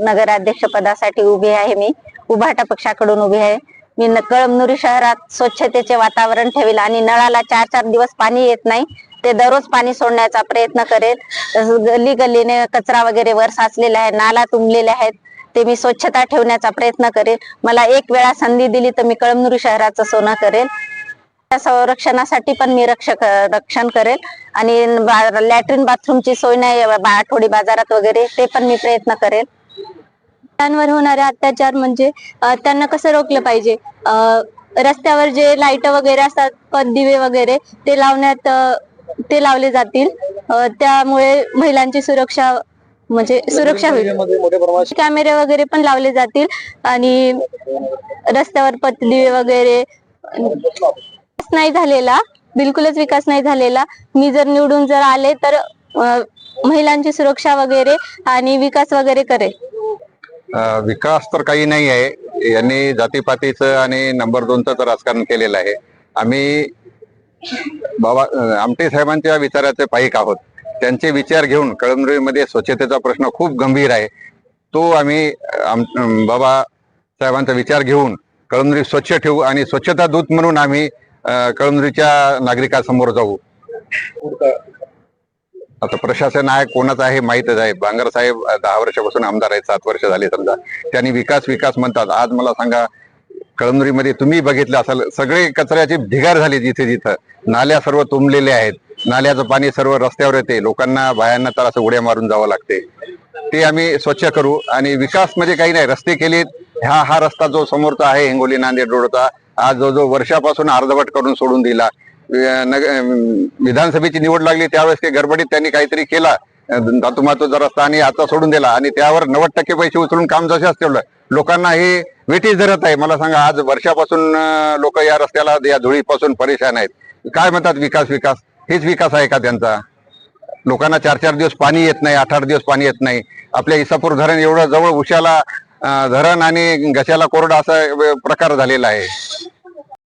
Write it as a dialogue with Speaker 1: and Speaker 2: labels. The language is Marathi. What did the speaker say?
Speaker 1: नगराध्यक्ष पदासाठी उभी आहे मी. उभाटा पक्षाकडून उभी आहे. मी न- कळमनुरी शहरात स्वच्छतेचे वातावरण ठेवेल आणि नळाला चार चार दिवस पाणी येत नाही. ते दररोज पाणी सोडण्याचा प्रयत्न करेल. गल्ली गल्लीने कचरा वगैरे वर साचलेला आहे. नाला तुंबलेले आहेत. ते मी स्वच्छता ठेवण्याचा प्रयत्न करेल. मला एक वेळा संधी दिली तर मी कळमनुरी शहराचं सोनं करेल. त्या संरक्षणासाठी पण मी रक्षक रक्षण करेल. आणि लॅट्रिन बाथरूमची सोय नाही आठवडी बाजारात वगैरे ते पण मी प्रयत्न करेल.
Speaker 2: महिलांवर होणारे अत्याचार म्हणजे त्यांना कसं रोखलं पाहिजे? रस्त्यावर जे लाइट वगैरे असतात पददिवे वगैरे ते लावण्यात ते लावले जातील. त्यामुळे महिलांची सुरक्षा म्हणजे सुरक्षा होईल. कॅमेरे वगैरे पण लावले जातील आणि रस्त्यावर पतदिवे वगैरे विकास नाही झालेला बिलकुलच विकास नाही झालेला. मी जर निवडून जर आले तर महिलांची सुरक्षा वगैरे आणि विकास वगैरे करेल.
Speaker 3: विकास तर काही नाही आहे. यांनी जातीपातीचं आणि नंबर दोनचं राजकारण केलेलं आहे. आम्ही बाबा आमटे साहेबांच्या विचाराचे पाईक आहोत. त्यांचे विचार घेऊन कळमनुरीमध्ये स्वच्छतेचा प्रश्न खूप गंभीर आहे. तो आम्ही आम- बाबा साहेबांचा विचार घेऊन कळमनुरी स्वच्छ ठेवू आणि स्वच्छता दूत म्हणून आम्ही कळमनुरीच्या नागरिकांसमोर जाऊ. आता प्रशासन आहे कोणाचं आहे माहीतच आहे बांगर साहेब दहा वर्षापासून आमदार आहेत सात वर्ष झाले समजा. त्यांनी विकास विकास म्हणतात. आज मला सांगा कळमनुरीमध्ये तुम्ही बघितलं असाल सगळे कचऱ्याचे ढिगार झाले जिथे जिथं. नाल्या सर्व तुंबलेले आहेत. नाल्याचं पाणी सर्व रस्त्यावर येते. लोकांना बायांना तर असं उड्या मारून जावं लागते. ते आम्ही स्वच्छ करू. आणि विकास म्हणजे काही नाही. रस्ते केलेत. हा हा रस्ता जो समोरचा आहे हिंगोली नांदेड रोडचा आज जो जो वर्षापासून अर्धवट करून सोडून दिला. विधानसभेची निवड लागली त्यावेळेस ते गडबडीत त्यांनी काहीतरी केला. धातुमातूचा रस्ता आणि आता सोडून दिला. आणि त्यावर नव्वद टक्के पैसे उचलून काम जशाच ठेवलं लोकांना हे वेटीच धरत आहे. मला सांगा आज वर्षापासून लोक या रस्त्याला या धुळीपासून परेशान आहेत. काय म्हणतात विकास विकास? हेच विकास आहे का त्यांचा? लोकांना चार चार दिवस पाणी येत नाही आठ आठ दिवस पाणी येत नाही. आपल्या इसापूर धरण एवढं जवळ उशाला धरण आणि घशाला कोरडा असा प्रकार झालेला आहे.